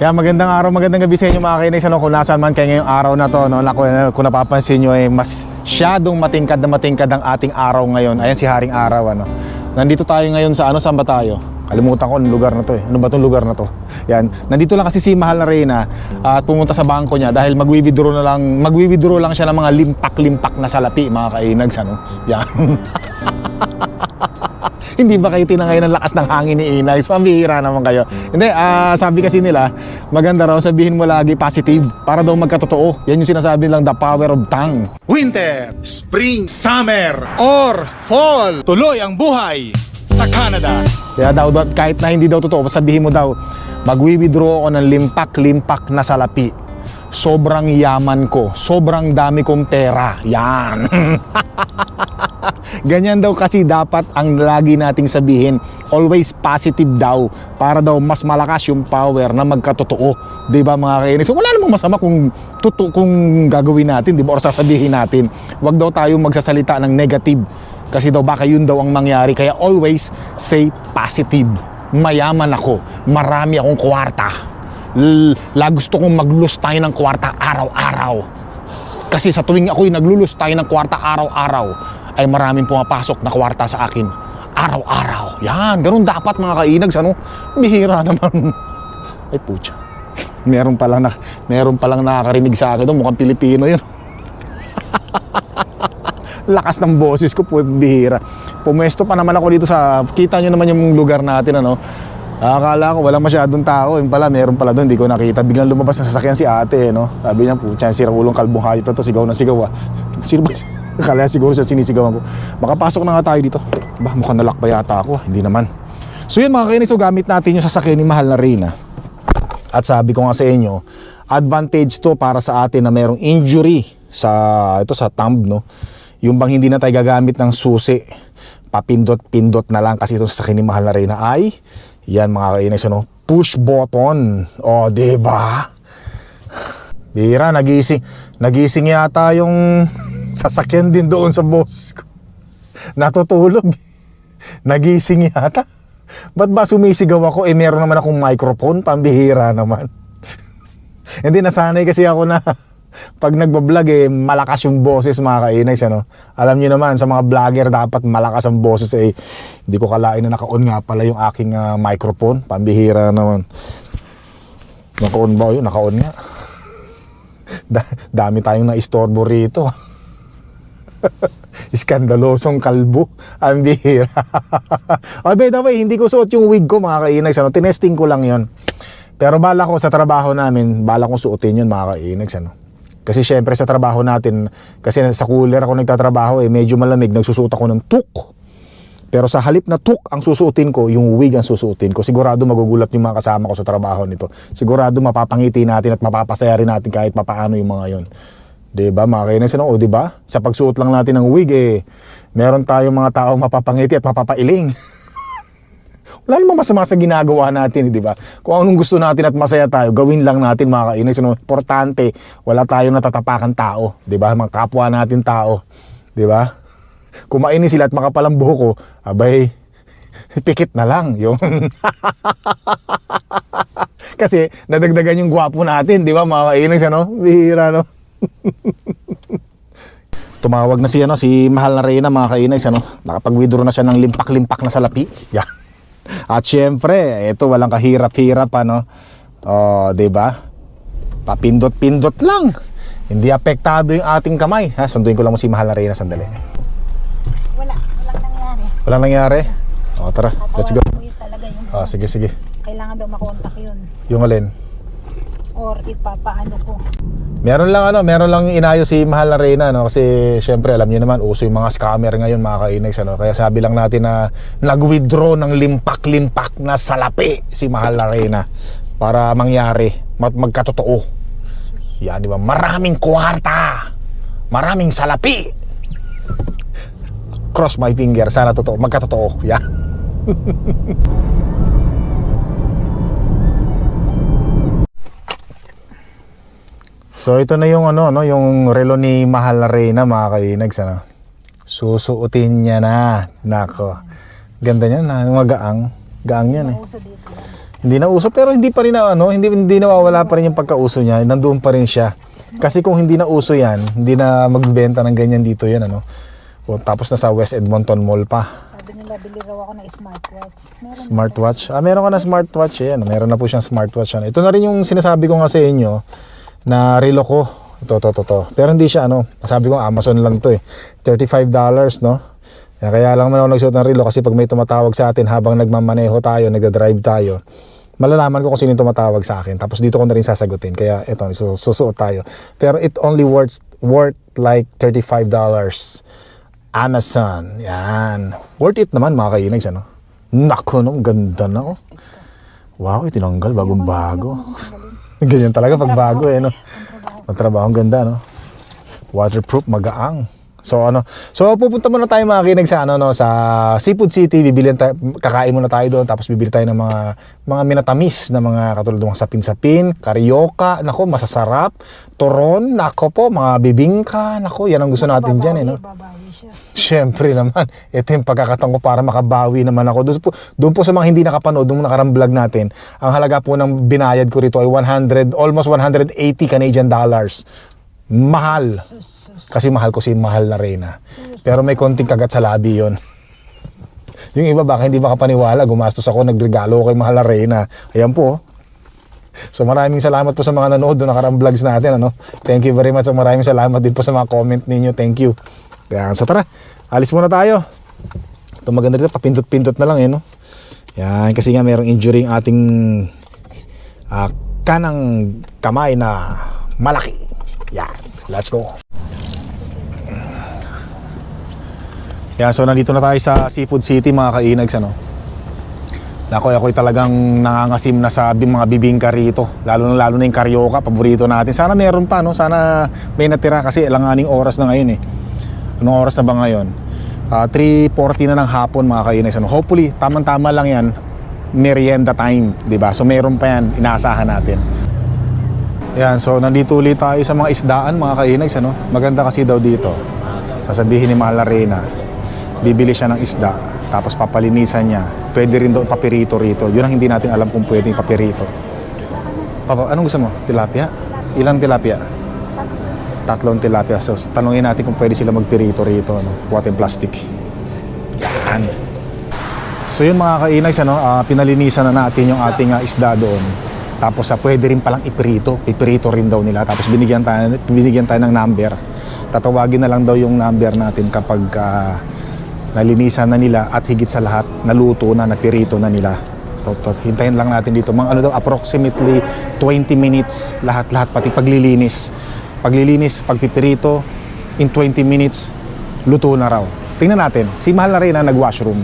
Kaya magandang araw, magandang gabi sa inyo mga kainis. Ano, kung nasaan man kayo ngayong araw na to, no, naku, ano, kung napapansin nyo, eh, mas syadong matingkad na matingkad ang ating araw ngayon. Ayan si Haring Araw. Ano. Nandito tayo ngayon sa ano, saan ba tayo? Kalimutan ko ang lugar na to eh. Ano ba tong lugar na to? Yan. Nandito lang kasi si Mahal na Reyna at pumunta sa bangko niya dahil magwi-withdraw na lang, magwi-withdraw lang siya ng mga limpak-limpak na salapi mga kainags ano. Yan. Hindi ba kayo tinangay ng lakas ng hangin ni Inags? Pambihira naman kayo. Hindi, ah, sabi kasi nila, maganda raw sabihin mo lagi positive para daw magkatotoo. Yan yung sinasabi lang, the power of tongue. Winter, spring, summer, or fall. Tuloy ang buhay sa Canada. Kaya daw, daw kahit na hindi daw totoo, sabihin mo daw, magwi-withdraw ako ng limpak-limpak na salapi. Sobrang yaman ko. Sobrang dami kong pera. Yan. Ganyan daw kasi dapat ang lagi nating sabihin, always positive daw para daw mas malakas yung power na magkatotoo. 'Di ba mga kainis? So, wala namang masama kung totoo kung gagawin natin, 'di ba? Or sasabihin natin. Huwag daw tayo magsasalita ng negative kasi daw baka yun daw ang mangyari. Kaya always say positive. Mayaman ako, marami akong kwarta. La gusto kong maglus tayo ng kwarta araw-araw. Kasi sa tuwing ako'y naglulus tayo ng kwarta araw-araw, ay maraming pumapasok na kwarta sa akin. Araw-araw. Yan, ganun dapat mga kainags, ano? Bihira naman. Ay, putya. Meron pa lang na, meron pa lang nakakarinig sa akin doon, mukhang Pilipino 'yun. Lakas ng boses ko po, bihira. Pumwesto pa naman ako dito sa, kita nyo naman yung lugar natin, ano? Akala ko walang masyadong tao, yung pala meron pala doon, hindi ko nakita. Biglang lumabas na sasakyan si ate, no? Sabi niya, putya, si ulong kalbong hayop na to, sigaw na sigaw ah. Sino ba? Akala siguro siya sinisigawan ko. Makapasok na nga tayo dito. Ba, mukhang nalak pa yata ako, ah. hindi naman. So yun mga kainis, so gamit natin yung sasakyan ni Mahal na Reyna. At sabi ko nga sa inyo, advantage to para sa atin na merong injury sa ito sa thumb no. Yung bang hindi na tayo gagamit ng susi, papindot-pindot na lang kasi ito sa ni mahal na rin na ay yan mga kainis ano, push button. O, di ba? Bira, nagising, nagising yata yung sasakyan din doon sa boss ko. Natutulog. Nagising yata. Ba't ba sumisigaw ako? Eh, meron naman akong microphone. Pambihira naman. Hindi, nasanay kasi ako na pag nagbablog eh, malakas yung boses mga kainags. Ano? Alam niyo naman, sa mga vlogger dapat malakas ang boses eh. Hindi ko kalain na naka-on nga pala yung aking ah, microphone. Pambihira naman. Naka-on ba yun? Naka-on nga. Da- dami tayong na-istorbo rito. Iskandalosong kalbo. Ang bihira. oh, by the way, hindi ko suot yung wig ko mga kainags. Ano? Tinesting ko lang yon. Pero bala ko sa trabaho namin, bala kong suotin yun mga kainags. Ano? Kasi syempre sa trabaho natin, kasi sa cooler ako nagtatrabaho eh, medyo malamig, nagsusuot ako ng tuk. Pero sa halip na tuk ang susuotin ko, yung wig ang susuotin ko. Sigurado magugulat yung mga kasama ko sa trabaho nito. Sigurado mapapangiti natin at mapapasaya rin natin kahit papaano yung mga yon. 'Di ba? Mga kainis ano, o 'di ba? Sa pagsuot lang natin ng wig eh, meron tayong mga tao mapapangiti at mapapailing. Wala namang masama sa ginagawa natin, eh, di ba? Kung anong gusto natin at masaya tayo, gawin lang natin mga kainis. Importante, wala tayong natatapakan tao, di ba? Mga kapwa natin tao, di ba? Kung sila at makapalang buho ko, abay, pikit na lang, yung Kasi nadagdagan yung gwapo natin, di ba mga kainis, ano? Bihira, no? Tumawag na si ano si Mahal na Reyna mga kainags ano. Nakapag-withdraw na siya ng limpak-limpak na salapi. Yan. At syempre, ito walang kahirap-hirap ano. Oh, 'di ba? Papindot-pindot lang. Hindi apektado yung ating kamay. Ha, sunduin ko lang mo si Mahal na Reyna sandali. Wala, walang nangyari. Walang nangyari. O, tara. Let's go. Ah, sige, sige. kailangan daw makontak yun. Yung alin. Or ipapaano ko. Meron lang ano, meron lang inayo si Mahal na Reyna no kasi syempre alam niyo naman uso yung mga scammer ngayon mga kainags ano. Kaya sabi lang natin na nag-withdraw ng limpak-limpak na salapi si Mahal na Reyna para mangyari mag magkatotoo. Yan, di ba? Maraming kwarta. Maraming salapi. Cross my finger, sana totoo, magkatotoo. Yan. So ito na yung ano, no, yung relo ni Mahal na Reyna mga kainags ano. Susuotin niya na. Nako. Ganda niya na, magaang. Gaang yan eh. Yan. Hindi na uso pero hindi pa rin na ano, hindi hindi nawawala pa rin yung pagkauso niya. Nandoon pa rin siya. Kasi kung hindi na uso yan, hindi na magbenta ng ganyan dito yan ano. O, tapos na sa West Edmonton Mall pa. Sabi nila, bili raw ako ng smartwatch. Meron Smartwatch. Ah, meron ka na smartwatch eh. Ano, meron na po siyang smartwatch. Ano. Ito na rin yung sinasabi ko nga sa inyo na relo ko. Ito, ito, ito, ito. Pero hindi siya ano. Sabi ko Amazon lang to eh. $35 no? Kaya, kaya lang naman ako nagsuot ng relo kasi pag may tumatawag sa atin habang nagmamaneho tayo, nagda-drive tayo, malalaman ko kung sino yung tumatawag sa akin. Tapos dito ko na rin sasagutin. Kaya ito, sus- susuot tayo. Pero it only worth, worth like $35. Amazon. Yan. Worth it naman mga kainags, ano? Nako, no? Ganda na, oh. Wow, itinanggal, bagong bago. Ganyan talaga pag bago, eh, no? Ang trabaho, ang ganda, no? Waterproof, magaang. So ano, so pupunta muna tayo mga kinig sa ano no sa Seafood City, bibili tayo kakain muna tayo doon tapos bibili tayo ng mga mga minatamis na mga katulad ng sapin-sapin, karyoka, nako masasarap, turon, nako po, mga bibingka, nako yan ang gusto natin diyan eh no. Siyempre naman, ito yung pagkakataon ko para makabawi naman ako. Doon po, doon po sa mga hindi nakapanood, nung nakarang vlog natin, ang halaga po ng binayad ko rito ay 100, almost 180 Canadian dollars. Mahal. Kasi mahal ko si mahal na Reyna. Pero may konting kagat sa labi yon. yung iba baka hindi makapaniwala, gumastos ako, nagregalo kay mahal na Reyna. Ayan po. oh. So maraming salamat po sa mga nanood doon nakarang vlogs natin. Ano? Thank you very much. So maraming salamat din po sa mga comment ninyo. Thank you. Kaya so tara, alis muna tayo. Ito maganda dito, papindot-pindot na lang eh, no? Yan, kasi nga merong injury ang ating ah, kanang kamay na malaki. Yan, let's go. Yan, so nandito na tayo sa Seafood City mga kainags, ano? Nako, ako'y talagang nangangasim na sa mga bibingka rito. Lalo na lalo na yung karyoka, paborito natin. Sana meron pa, no? Sana may natira kasi langaning oras na ngayon eh. Anong oras na ba ngayon? Ah, 3.40 na ng hapon mga kainis. Ano? Hopefully, tamang-tama lang yan. Merienda time, di ba? So meron pa yan, inaasahan natin. Yan, so nandito ulit tayo sa mga isdaan mga kainags. Ano? Maganda kasi daw dito. Sasabihin ni Mahal Arena, bibili siya ng isda, tapos papalinisan niya. Pwede rin daw papirito rito. Yun ang hindi natin alam kung pwedeng papirito. Papa, anong gusto mo? Tilapia? Ilang tilapia? Tatlong tilapia. So, tanungin natin kung pwede sila magpirito rito. Ano? Kuha tayong plastic. Yan. So yun mga kainags, ano, ah, pinalinisan na natin yung ating ah, isda doon. Tapos sa pwede rin palang ipirito. Pipirito rin daw nila. Tapos binigyan tayo, binigyan tayo ng number. Tatawagin na lang daw yung number natin kapag ah, nalinisan na nila at higit sa lahat, naluto na, napirito na nila. So, to, hintayin lang natin dito. Mga ano daw, approximately 20 minutes lahat-lahat, pati paglilinis. Paglilinis, pagpipirito, in 20 minutes, luto na raw. Tingnan natin. Si Mahal na rin na nag-washroom.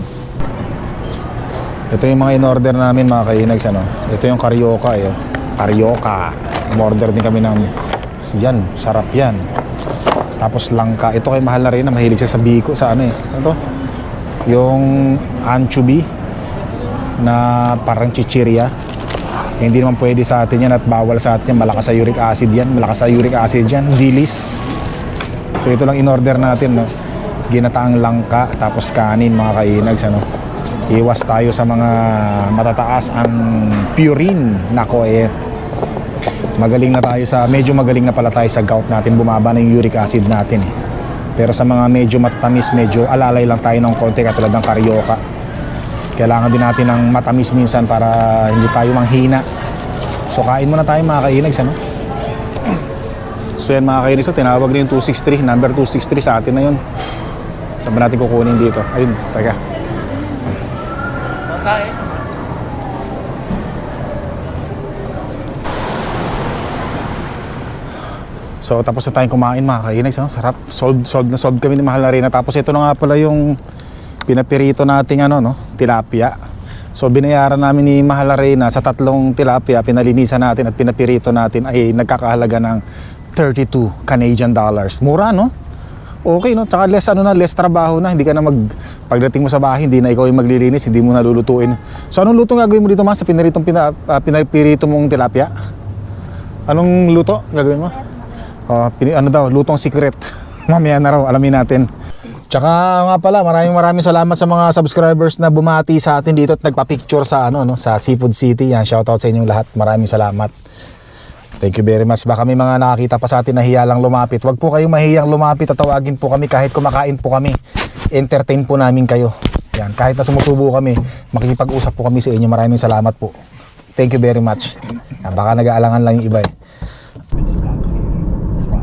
Ito yung mga in-order namin mga kainags ano. Ito yung karyoka eh. Karyoka. Umorder din kami ng yan, sarap yan. Tapos langka. Ito kay mahal na rin na mahilig siya sa biko sa ano eh. Ano? Yung anchovy na parang chichirya. Hindi naman pwede sa atin yan at bawal sa atin yan. Malakas sa uric acid yan. Malakas sa uric acid yan. Dilis. So ito lang in-order natin no. Ginataang langka tapos kanin mga kainags ano. Iwas tayo sa mga matataas ang purine. Nako eh. Magaling na tayo sa medyo magaling na pala tayo sa gout natin. Bumaba na yung uric acid natin eh. Pero sa mga medyo matatamis, medyo alalay lang tayo ng konti katulad ng karyoka. Kailangan din natin ng matamis minsan para hindi tayo manghina. So kain muna tayo mga kainags ano. So yan mga kainis, so, tinawag na yung 263, number 263 sa atin na yun. Saan ba natin kukunin dito? Ayun, teka. So tapos na tayong kumain mga kainags, no? sarap. Solved, solved na solved kami ni Mahal na rin. Tapos ito na nga pala yung pinapirito nating ano, no? tilapia. So binayaran namin ni Mahal Arena sa tatlong tilapia, pinalinisan natin at pinapirito natin ay nagkakahalaga ng 32 Canadian dollars. Mura, no? Okay, no? Tsaka less, ano na, less trabaho na. Hindi ka na mag... Pagdating mo sa bahay, hindi na ikaw yung maglilinis, hindi mo na lulutuin. So anong luto gagawin mo dito, ma? Sa pinaritong, pina, ah, pinapirito mong tilapia? Anong luto gagawin mo? Pini- ano daw, lutong secret. Mamaya na raw, alamin natin. Tsaka nga pala, maraming maraming salamat sa mga subscribers na bumati sa atin dito at nagpa-picture sa ano no, sa Seafood City. Yan, shoutout sa inyong lahat. Maraming salamat. Thank you very much. Baka may mga nakakita pa sa atin na hiya lang lumapit. Huwag po kayong mahiyang lumapit. Tatawagin po kami kahit kumakain po kami. Entertain po namin kayo. Yan, kahit na sumusubo kami, makikipag-usap po kami sa inyo. Maraming salamat po. Thank you very much. Yan, baka nag-aalangan lang yung iba eh.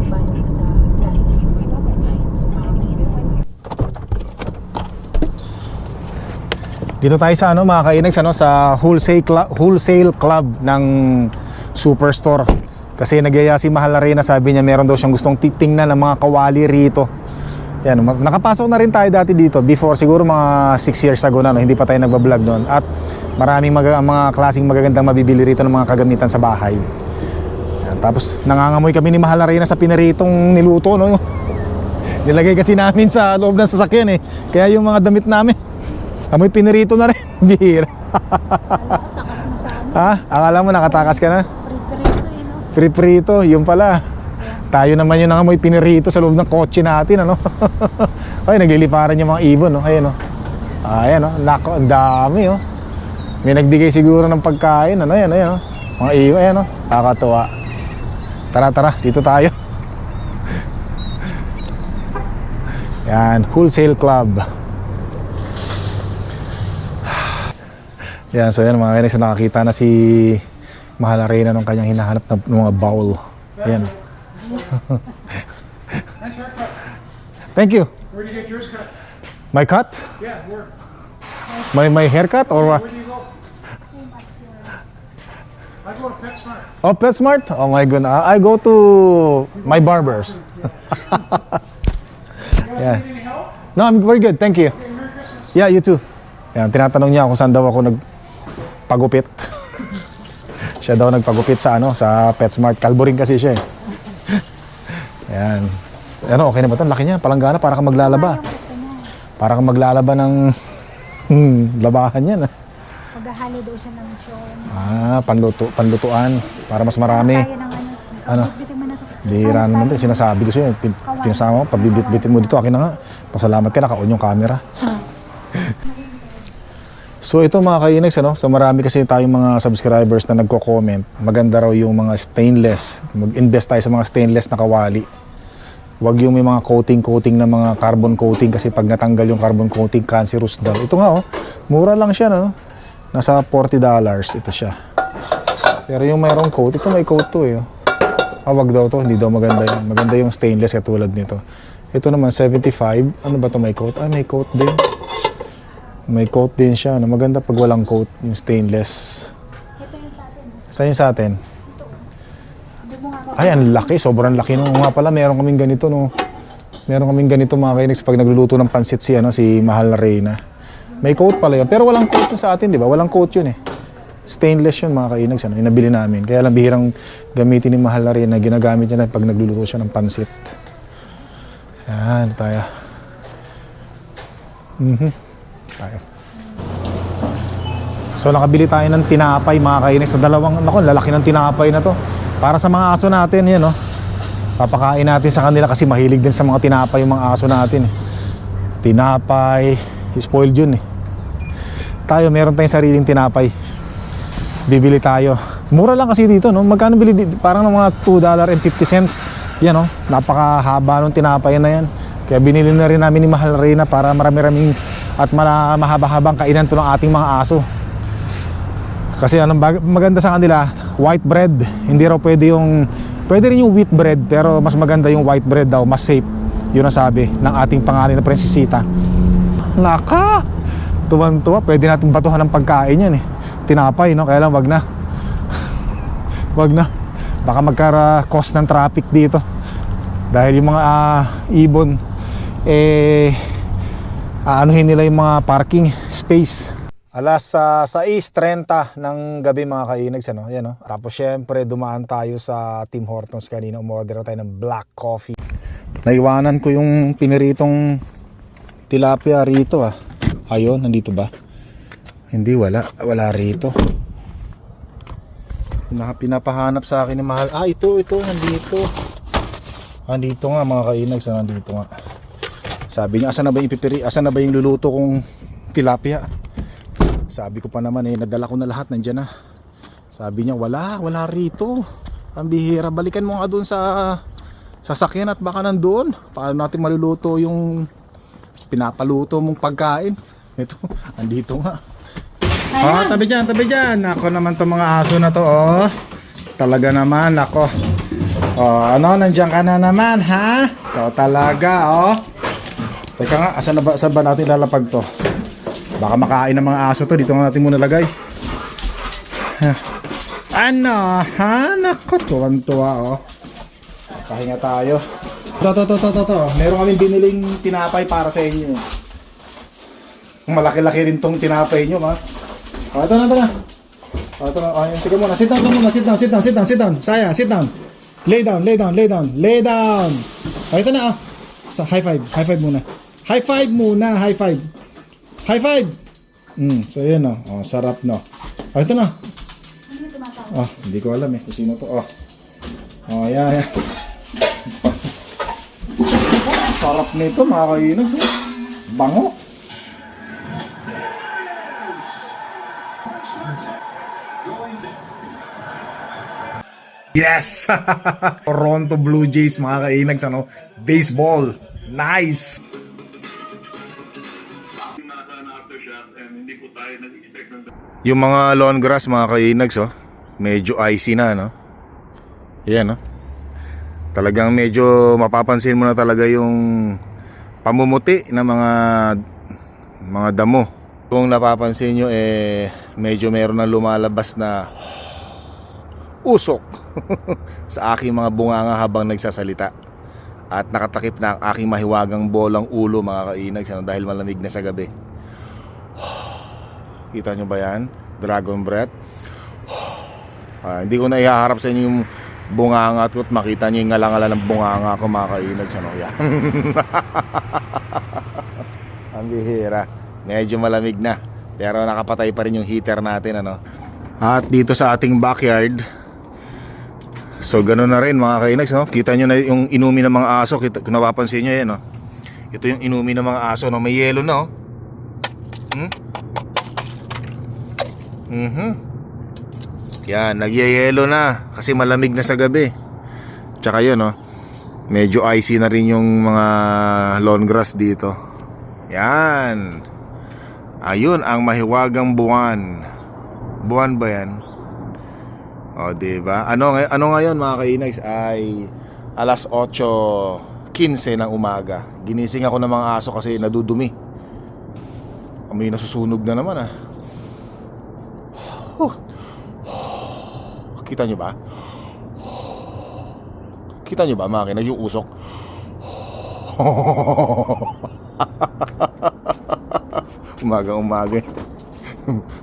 Paano siya sa plastic? Dito tayo sa ano mga kainags ano sa wholesale club, wholesale club ng Superstore. Kasi nagyaya si Mahal Arena sabi niya meron daw siyang gustong titingnan ng mga kawali rito. Yan, nakapasok na rin tayo dati dito before siguro mga 6 years ago na no, hindi pa tayo nagba-vlog noon at maraming mag- mga klaseng magagandang mabibili rito ng mga kagamitan sa bahay. Yan, tapos nangangamoy kami ni Mahal Arena sa pinaritong niluto no. Nilagay kasi namin sa loob ng sasakyan eh. Kaya yung mga damit namin Amoy pinirito na rin. Bihira. Takas na sa ano. ha? Akala mo nakatakas ka na? Prito eh, no? Priprito, yun pala. Tayo naman yung nangamoy pinirito sa loob ng kotse natin, ano? Ay, nagliliparan yung mga ibon, no? Ayan, no? Ayan, no? Nako, ang dami, oh. May nagbigay siguro ng pagkain, ano? Ayan, ayan, no? Mga ibon, ayan, no? Kakatuwa. Tara, tara, dito tayo. Yan, Wholesale Club. Yan, so yan mga kainis, nakakita na si Mahal Arena nung kanyang hinahanap na ng mga bowl. Yan. Nice haircut. Thank you. Where'd you get yours cut? My cut? Yeah, where? My, my haircut or what? Where do you go? I go to PetSmart. Oh, PetSmart? Oh my goodness. I go to my barbers. yeah. No, I'm very good. Thank you. Yeah, you too. Yan, tinatanong niya kung saan daw ako nagpagupit. siya daw nagpagupit sa ano, sa PetSmart. Kalbo rin kasi siya eh. Yan. Ano, okay na ba ito? Laki niya, palanggana, para kang maglalaba. Para kang maglalaba ng hmm, labahan yan. ah. Maghahalo daw siya ng show. Ah, panluto, panlutuan para mas marami. Ano. Ano? Bihira naman to, sinasabi ko pin, pinasama ko, pabibit-bitin mo dito, akin na nga. Pasalamat ka, naka-on yung camera. So ito mga kainags, ano, so marami kasi tayong mga subscribers na nagko-comment, maganda raw yung mga stainless, mag-invest tayo sa mga stainless na kawali. Huwag yung may mga coating-coating na mga carbon coating kasi pag natanggal yung carbon coating, cancerous daw. Ito nga oh, mura lang siya no. Nasa $40 ito siya. Pero yung mayroong coat, ito may coat to eh. oh. Ah, wag daw to, hindi daw maganda yun. Maganda yung stainless katulad nito. Ito naman 75. Ano ba to may coat? Ah, may coat din. May coat din siya. No? Maganda pag walang coat, yung stainless. Ito yung sa atin. Saan yung sa atin? Ako. Ay, ang laki. Sobrang laki. No? Nga pala, meron kaming ganito. No? Meron kaming ganito mga kainex pag nagluluto ng pansit si, ano, si Mahal na Reyna. May coat pala yun. Pero walang coat yun sa atin, di ba? Walang coat yun eh. Stainless yun mga kainags. Ano, yung nabili namin. Kaya lang bihirang gamitin ni Mahal na Reyna. Ginagamit niya na pag nagluluto siya ng pansit. Yan, tayo. Mhm. Tayo. So nakabili tayo ng tinapay mga kainis sa dalawang, naku, lalaki ng tinapay na to. Para sa mga aso natin, yan no. Papakain natin sa kanila kasi mahilig din sa mga tinapay yung mga aso natin. eh. Tinapay, spoiled yun eh. Tayo, meron tayong sariling tinapay. Bibili tayo. Mura lang kasi dito, no? Magkano bili dito? Parang ng mga $2.50. Yan, no? Napakahaba ng tinapay na yan. Kaya binili na rin namin ni Mahal Reyna para marami-raming at mahaba-habang kainan to ng ating mga aso. Kasi anong maganda sa kanila, white bread. Hindi raw pwede yung pwede rin yung wheat bread pero mas maganda yung white bread daw, mas safe. Yun ang sabi ng ating pangalan na Prinsesita. Naka! Tuwan-tuwa, pwede natin batuhan ng pagkain yan eh. Tinapay, no? Kaya lang wag na. wag na. Baka magkara-cost ng traffic dito. Dahil yung mga ah, ibon, eh, aanuhin nila yung mga parking space. Alas sa 6.30 ng gabi mga kainags, ano? Yan, no? Tapos syempre, dumaan tayo sa Tim Hortons kanina. Umorder tayo ng black coffee. Naiwanan ko yung piniritong tilapia rito, ah. Ayun, nandito ba? Hindi, wala. Wala rito. Pinaka- Pinapahanap sa akin ni Mahal. Ah, ito, ito, nandito. Nandito nga mga kainags, ah, nandito nga. Sabi niya, asan na ba yung ipipiri, asan na ba yung luluto kong tilapia? Sabi ko pa naman eh, nadala ko na lahat, nandyan na. Sabi niya, wala, wala rito. Ang bihira, balikan mo nga doon sa sasakyan at baka nandoon. Paano natin maluluto yung pinapaluto mong pagkain? Ito, andito nga. Oh, tabi dyan, tabi dyan. Ako naman to mga aso na to, oh. Talaga naman, ako. Oh, ano, nandiyan ka na naman, ha? Ikaw talaga, oh. Teka nga, asan na ba, saan ba natin lalapag to? Baka makain ng mga aso to, dito nga natin muna lagay. Ano, ha? Nako, tuwan-tuwa, oh. Pahinga tayo. To, to, to, to, to, to. Meron kami biniling tinapay para sa inyo. Malaki-laki rin tong tinapay nyo, ma. Oh, ito na, ito na. Oh, ito na. Oh, yun. Sige muna. Sit down muna. Sit down, sit down, sit down, sit down. Saya, sit down. Lay down, lay down, lay down. Lay down. Oh, ito na, oh. Sa high five. High five muna. High five muna. High five. High five. Hmm, so yun, oh. Oh, sarap, no. Oh, ito na. Oh, hindi ko alam eh sino to. Oh. Oh, yan, yan. Sarap nito, mga kainos. eh. Bango. Yes! Toronto Blue Jays mga kainags ano? Baseball. Nice! Yung mga lawn grass mga kainags oh, medyo icy na no. Yan no. Talagang medyo mapapansin mo na talaga yung pamumuti ng mga mga damo. Kung napapansin nyo eh medyo meron na lumalabas na usok sa aking mga bunganga habang nagsasalita. At nakatakip na ang aking mahiwagang bolang ulo mga kainags ano, dahil malamig na sa gabi. Kita nyo ba yan? Dragon breath. Ah, hindi ko na ihaharap sa inyo yung bunganga at makita nyo yung ngalangala ng bunganga ko mga kainag yan. Ang bihira. Medyo malamig na. Pero nakapatay pa rin yung heater natin ano. At dito sa ating backyard, So ganoon na rin mga kainags no? Kita nyo na yung inumi ng mga aso Kita, Kung napapansin nyo yan no? Ito yung inumi ng mga aso no? May yelo na oh. Hmm? Mhm. Yan, nagyayelo na kasi malamig na sa gabi. Tsaka yun, no. Medyo icy na rin yung mga lawn grass dito. Yan. Ayun ang mahiwagang buwan. Buwan ba yan? O, di ba? Ano, ano ngayon mga kainags ay alas 8.15 ng umaga. Ginising ako ng mga aso kasi nadudumi. May nasusunog na naman ah. Kita nyo ba? Kita nyo ba makina yung usok? umaga umaga.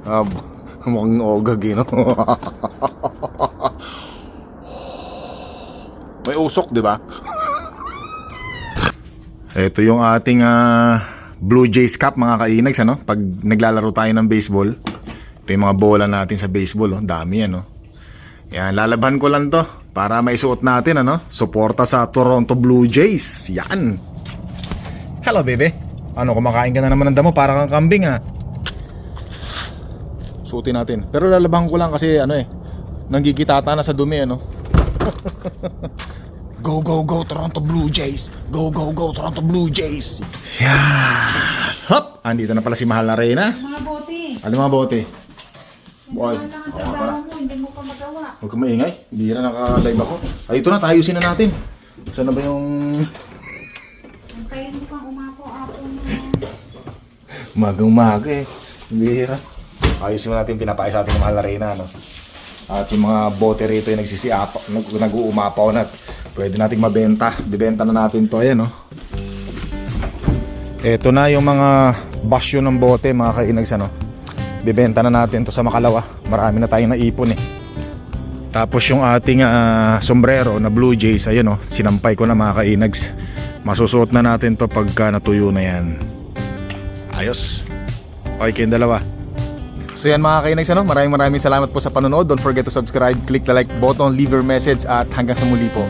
ah, mukhang ogag eh, no? May usok, di ba? Ito yung ating ah, Blue Jays Cup mga kainags ano? Pag naglalaro tayo ng baseball. Ito yung mga bola natin sa baseball, oh. dami yan, oh. Yan, lalaban ko lang to para maisuot natin, ano? Suporta sa Toronto Blue Jays. Yan. Hello, baby. Ano, kumakain ka na naman ng damo para kang kambing, ha? Suotin natin. Pero lalaban ko lang kasi, ano eh, nanggigitata na sa dumi, ano? go, go, go, Toronto Blue Jays. Go, go, go, Toronto Blue Jays. Yan. Hop! Andito na pala si Mahal na Reyna. Mga bote. Ano mga bote? Boy. Lang ang trabaho mo, hindi mo pa magawa. Huwag ka maingay. Bihira naka-live ako. Ay, ito na. Tayusin na natin. Saan na ba yung... Antayin mo pang umapo-apo mo. Umagang-umaga eh. Bihira. Ayusin mo natin pinapay sa ating mahal na reyna. No? At yung mga bote rito yung nagsisiapa, nag, nag-uumapaw na. Pwede nating mabenta. Bibenta na natin to. Ayan, no? Ito na yung mga basyo ng bote, mga kainags, ano? Bibenta na natin to sa Makalawa. Marami na tayong naipon eh. Tapos yung ating ah, sombrero na Blue Jays, ayun oh, sinampay ko na mga kainags. Masusuot na natin to pagka natuyo na yan. Ayos. Okay kayong dalawa. So yan mga kainags, ano? maraming maraming salamat po sa panonood. Don't forget to subscribe, click the like button, leave your message at hanggang sa muli po.